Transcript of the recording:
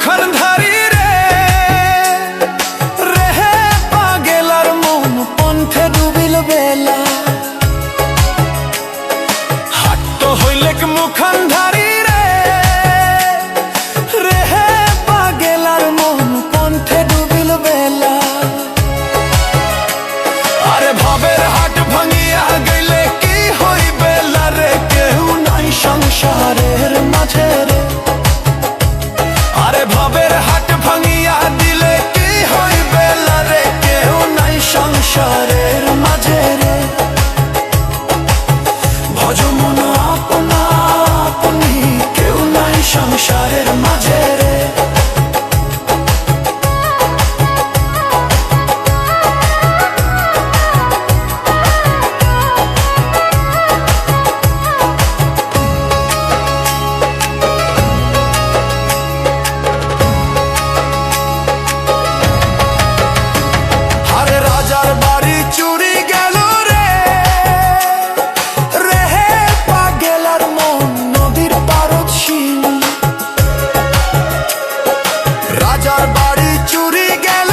মুখর ধারী রে চুরি গেল